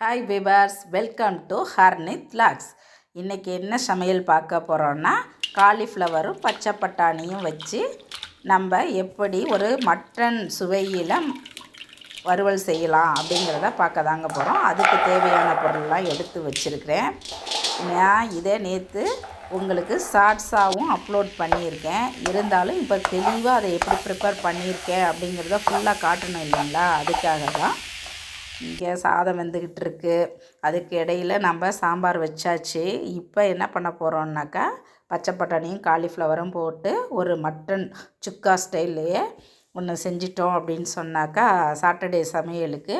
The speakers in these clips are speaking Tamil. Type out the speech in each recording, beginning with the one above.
Hi viewers welcome to ஹர்னித் lakhs இன்றைக்கி என்ன சமையல் பார்க்க போகிறோன்னா காலிஃப்ளவரும் பச்சை பட்டாணியும் வச்சு நம்ம எப்படி ஒரு மட்டன் சுவையில் வறுவல் செய்யலாம் அப்படிங்கிறத பார்க்க தாங்க போகிறோம் அதுக்கு தேவையான பொருள்லாம் எடுத்து வச்சுருக்கிறேன். நான் இதை நேற்று உங்களுக்கு ஷார்ட்ஸாகவும் அப்லோட் பண்ணியிருக்கேன். இருந்தாலும் இப்போ தெளிவாக அதை எப்படி ப்ரிப்பேர் பண்ணியிருக்கேன் அப்படிங்கிறத ஃபுல்லாக காட்டணும் இல்லைங்களா? அதுக்காக தான் இங்கே சாதம் வெந்துக்கிட்டு இருக்கு அதுக்கு இடையில நம்ம சாம்பார் வச்சாச்சு. இப்போ என்ன பண்ண போகிறோம்னாக்கா பச்சை பட்டாணியும் காலிஃப்ளவரும் போட்டு ஒரு மட்டன் சுக்கா ஸ்டைல்லையே ஒன்று செஞ்சிட்டோம் அப்படின்னு சொன்னாக்கா சாட்டர்டே சமையலுக்கு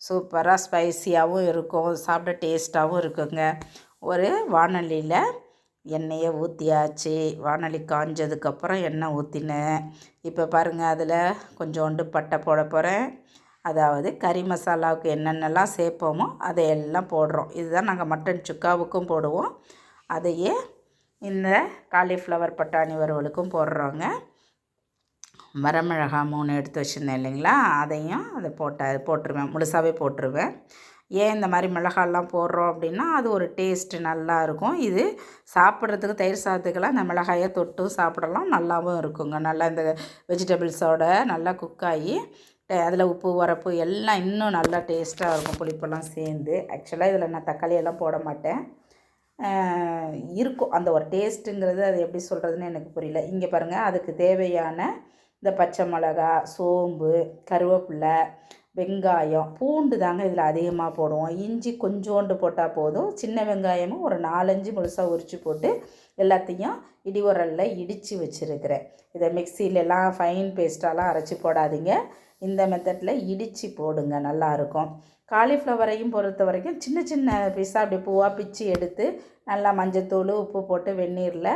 சூப்பராக ஸ்பைசியாகவும் இருக்கும் சாப்பிட டேஸ்ட்டாகவும் இருக்குங்க. ஒரு வானொலியில் எண்ணெயை ஊற்றியாச்சு வானொலி காஞ்சதுக்கப்புறம் எண்ணெய் ஊற்றினேன் இப்போ பாருங்கள் அதில் கொஞ்சோண்டு பட்டை போட போகிறேன் அதாவது கறி மசாலாவுக்கு என்னென்னலாம் சேர்ப்போமோ அதையெல்லாம் போடுறோம். இதுதான் நாங்கள் மட்டன் சுக்காவுக்கும் போடுவோம். அதையே இந்த காலிஃப்ளவர் பட்டாணி வறுவலுக்கும் போடுறோங்க. வரமிளகா மூணு எடுத்து வச்சுருந்தேன் இல்லைங்களா? அதையும் அதை போட்ட போட்டுருவேன். முழுசாகவே போட்டுருவேன். ஏன் இந்த மாதிரி மிளகாலாம் போடுறோம் அப்படின்னா அது ஒரு டேஸ்ட்டு நல்லா இருக்கும். இது சாப்பிட்றதுக்கு தயிர் சாதத்துக்கெல்லாம் இந்த மிளகாயை தொட்டும் சாப்பிடலாம். நல்லாவும் இருக்குங்க. நல்லா இந்த வெஜிடபிள்ஸோட நல்லா குக்காகி அதில் உப்பு உரப்பு எல்லாம் இன்னும் நல்லா டேஸ்ட்டாக இருக்கும். புளிப்பெல்லாம் சேர்ந்து. ஆக்சுவலாக இதில் நான் தக்காளி எல்லாம் போட மாட்டேன். இருக்கும். அந்த ஒரு டேஸ்ட்டுங்கிறது அது எப்படி சொல்கிறதுன்னு எனக்கு புரியல. இங்கே பாருங்கள் அதுக்கு தேவையான இந்த பச்சை மிளகா சோம்பு கருவேப்பிலை வெங்காயம் பூண்டு தாங்க இதில் அதிகமாக போடுவோம். இஞ்சி கொஞ்சோண்டு போட்டால் போதும். சின்ன வெங்காயமும் ஒரு நாலஞ்சு முழுசாக உரித்து போட்டு எல்லாத்தையும் இடி உரலில் இடித்து வச்சுருக்கிறேன். இதை மிக்சியிலலாம் ஃபைன் பேஸ்ட்டாலாம் அரைச்சி போடாதீங்க. இந்த மெத்தடில் இடித்து போடுங்க நல்லாயிருக்கும் காலிஃப்ளவரையும் பொறுத்த வரைக்கும் சின்ன சின்ன பீஸாக அப்படி பூவாக பிச்சு எடுத்து நல்லா மஞ்சத்தூள் உப்பு போட்டு வெந்நீரில்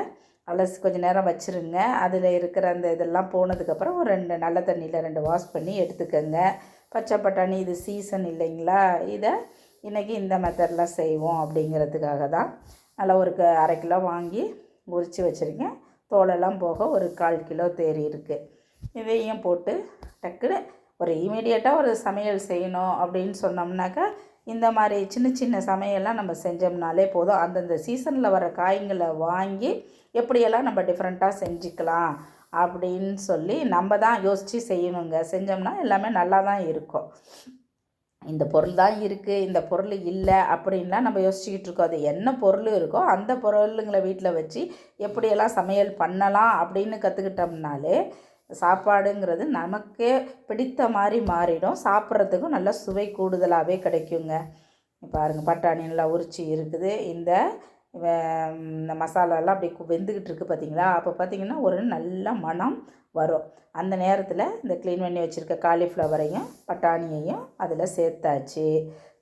அலசி கொஞ்சம் நேரம் வச்சுருங்க. அதில் இருக்கிற அந்த இதெல்லாம் போனதுக்கப்புறம் ஒரு ரெண்டு நல்ல தண்ணியில் ரெண்டு வாஷ் பண்ணி எடுத்துக்கோங்க. பச்சை பட்டாணி இது சீசன் இல்லைங்களா? இதை இன்றைக்கி இந்த மெத்தடில் செய்வோம் அப்படிங்கிறதுக்காக தான். நல்லா ஒரு க அரை கிலோ வாங்கி உரித்து வச்சுருக்கேன் தோலெல்லாம் போக ஒரு கால் கிலோ தேறி இருக்குது இதையும் போட்டு டக்குன்னு ஒரு இமீடியட்டாக ஒரு சமையல் செய்யணும் அப்படின்னு சொன்னோம்னாக்கா இந்த மாதிரி சின்ன சின்ன சமையல்லாம் நம்ம செஞ்சோம்னாலே போதும். அந்தந்த சீசனில் வர காய்களை வாங்கி எப்படியெல்லாம் நம்ம டிஃப்ரெண்ட்டாக செஞ்சுக்கலாம் அப்படின்னு சொல்லி நம்ம தான் யோசித்து செய்யணுங்க. செஞ்சோம்னா எல்லாமே நல்லா தான் இருக்கும். இந்த பொருள் தான் இருக்குது இந்த பொருள் இல்லை அப்படின்லாம் நம்ம யோசிச்சுக்கிட்டு இருக்கோம். அது என்ன பொருள் இருக்கோ அந்த பொருளுங்களை வீட்டில் வச்சு எப்படியெல்லாம் சமையல் பண்ணலாம் அப்படின்னு கற்றுக்கிட்டோம்னாலே சாப்பாடுங்கிறது நமக்கே பிடித்த மாதிரி மாறிடும். சாப்பிட்றதுக்கும் நல்ல சுவை கூடுதலாகவே கிடைக்குங்க. பாருங்கள் பட்டாணி நல்லா உரிச்சி இருக்குது. இந்த இந்த மசாலாலாம் அப்படி வெந்துக்கிட்டு இருக்குது பார்த்தீங்களா அப்போ பார்த்திங்கன்னா ஒரு நல்ல மனம் வரும். அந்த நேரத்தில் இந்த க்ளீன் பண்ணி வச்சுருக்க காலிஃப்ளவரையும் பட்டாணியையும் அதில் சேர்த்தாச்சு.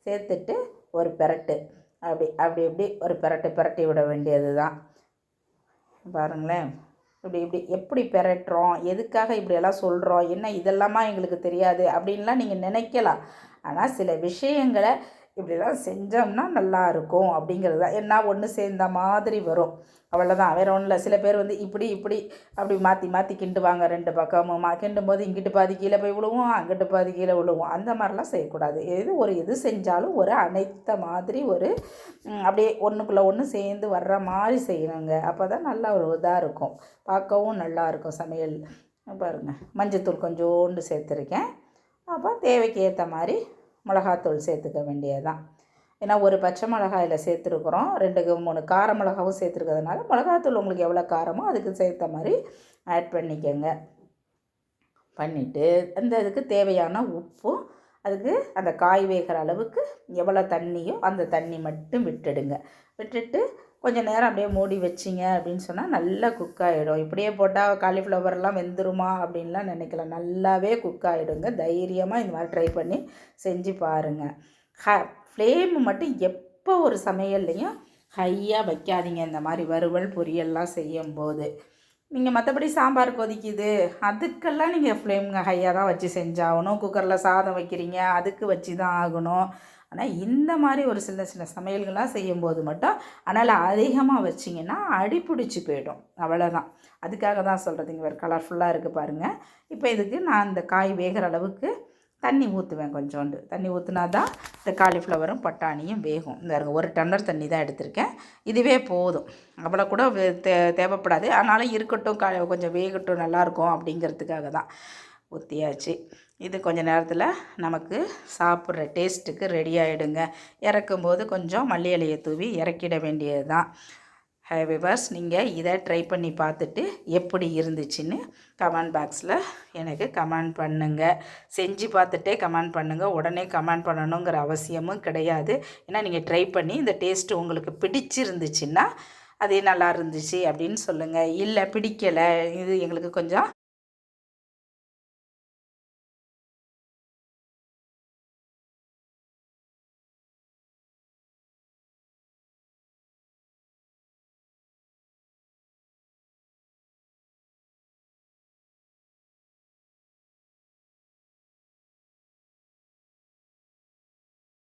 சேர்த்துட்டு ஒரு பெரட்டு. அப்படி அப்படி இப்படி ஒரு பெரட்டு பெரட்டி விட வேண்டியது தான் பாருங்களேன். இப்படி இப்படி எப்படி பெரட்டுறோம் எதுக்காக இப்படியெல்லாம் சொல்கிறோம் என்ன இதெல்லாமா எங்களுக்கு தெரியாது? அப்படின்லாம் நீங்கள் நினைக்கலாம். ஆனால் சில விஷயங்களை இப்படிலாம் செஞ்சோம்னா நல்லா இருக்கும் அப்படிங்கிறது தான். என்ன ஒன்று சேர்ந்த மாதிரி வரும். அவ்வளோதான் வேறு ஒன்றும் இல்லை. சில பேர் வந்து இப்படி இப்படி அப்படி மாற்றி மாற்றி கிண்டுவாங்க. ரெண்டு பக்கமும் மா கிண்டும் போது இங்கிட்டு பாதி கீழே போய் விழுவோம் அங்கிட்டு பாதி கீழே விழுவோம். அந்த மாதிரிலாம் செய்யக்கூடாது. எது ஒரு எது செஞ்சாலும் ஒரு அனைத்த மாதிரி ஒரு அப்படியே ஒன்றுக்குள்ளே ஒன்று சேர்ந்து வர்ற மாதிரி செய்யணுங்க. அப்போ தான் நல்லா ஒரு இதாக இருக்கும். பார்க்கவும் நல்லா இருக்கும் சமையல். பாருங்கள் மஞ்சத்தூள் கொஞ்சோண்டு சேர்த்துருக்கேன். அப்போ தேவைக்கு ஏற்ற மாதிரி மிளகாத்தூள் சேர்த்துக்க வேண்டியதுதான். ஏன்னா ஒரு பச்சை மிளகாயில் சேர்த்துருக்குறோம். ரெண்டு மூணு கார மிளகாவும் சேர்த்துருக்கிறதுனால மிளகாத்தூள் உங்களுக்கு எவ்வளோ காரமோ அதுக்கு சேர்த்த மாதிரி ஆட் பண்ணிக்கோங்க. பண்ணிவிட்டு அந்த இதுக்கு தேவையான உப்பும் அதுக்கு அந்த காய் வேகிற அளவுக்கு எவ்வளோ தண்ணியோ அந்த தண்ணி மட்டும் விட்டுடுங்க. விட்டுட்டு கொஞ்சம் நேரம் அப்படியே மூடி வச்சிங்க அப்படின்னு சொன்னால் நல்லா குக் ஆகிடும் இப்படியே போட்டால் காலிஃப்ளவர்லாம் வெந்துருமா அப்படின்லாம் நினைக்கலாம் நல்லாவே குக் ஆகிடுங்க தைரியமாக இந்த மாதிரி ட்ரை பண்ணி செஞ்சு பாருங்கள் ஹ ஃப்ளேம் மட்டும் எப்போ ஒரு சமையல்லையும் ஹையாக வைக்காதீங்க. இந்த மாதிரி வறுவல் பொரியல்லாம் செய்யும்போது. நீங்கள் மற்றபடி சாம்பார் கொதிக்குது. அதுக்கெல்லாம் நீங்கள் ஃப்ளேம் ஹையாக தான் வச்சு செஞ்சாகணும். குக்கரில் சாதம் வைக்கிறீங்க. அதுக்கு வச்சு தான் ஆகணும். ஆனால் இந்த மாதிரி ஒரு சின்ன சின்ன சமையல்களாக செய்யும்போது மட்டும் ஆனால் அதிகமாக வச்சிங்கன்னா அடி பிடிச்சி போயிடும். அவ்வளோதான் அதுக்காக தான் சொல்கிறது இங்கே வேறு கலர்ஃபுல்லாக இருக்குது பாருங்கள் இப்போ இதுக்கு நான் இந்த காய் வேகிற அளவுக்கு தண்ணி ஊற்றுவேன் கொஞ்சோண்டு. தண்ணி ஊற்றுனா தான் இந்த காலிஃப்ளவரும் பட்டாணியும் வேகும். இந்த ஒரு டம்ளர் தண்ணி தான் எடுத்திருக்கேன். இதுவே போதும். அவ்வளோ கூட தே தேவைப்படாது. ஆனாலும் இருக்கட்டும் கா கொஞ்சம் வேகட்டும் நல்லாயிருக்கும் அப்படிங்கிறதுக்காக தான் ஊற்றியாச்சு இது கொஞ்ச நேரத்தில் நமக்கு சாப்பிட்ற டேஸ்ட்டுக்கு ரெடி ஆகிடுங்க இறக்கும்போது கொஞ்சம் மல்லி இலையை தூவி இறக்கிட வேண்டியது தான் ஹேவிவர்ஸ் நீங்கள் இதை ட்ரை பண்ணி பார்த்துட்டு எப்படி இருந்துச்சுன்னு கமெண்ட் பாக்ஸில் எனக்கு கமெண்ட் பண்ணுங்கள் செஞ்சு பார்த்துட்டே கமெண்ட் பண்ணுங்கள் உடனே கமெண்ட் பண்ணணுங்கிற அவசியமும் கிடையாது. ஏன்னா நீங்கள் ட்ரை பண்ணி இந்த டேஸ்ட்டு உங்களுக்கு பிடிச்சிருந்துச்சின்னா அது நல்லா இருந்துச்சு அப்படின்னு சொல்லுங்கள் இல்லை பிடிக்கலை. இது எங்களுக்கு கொஞ்சம்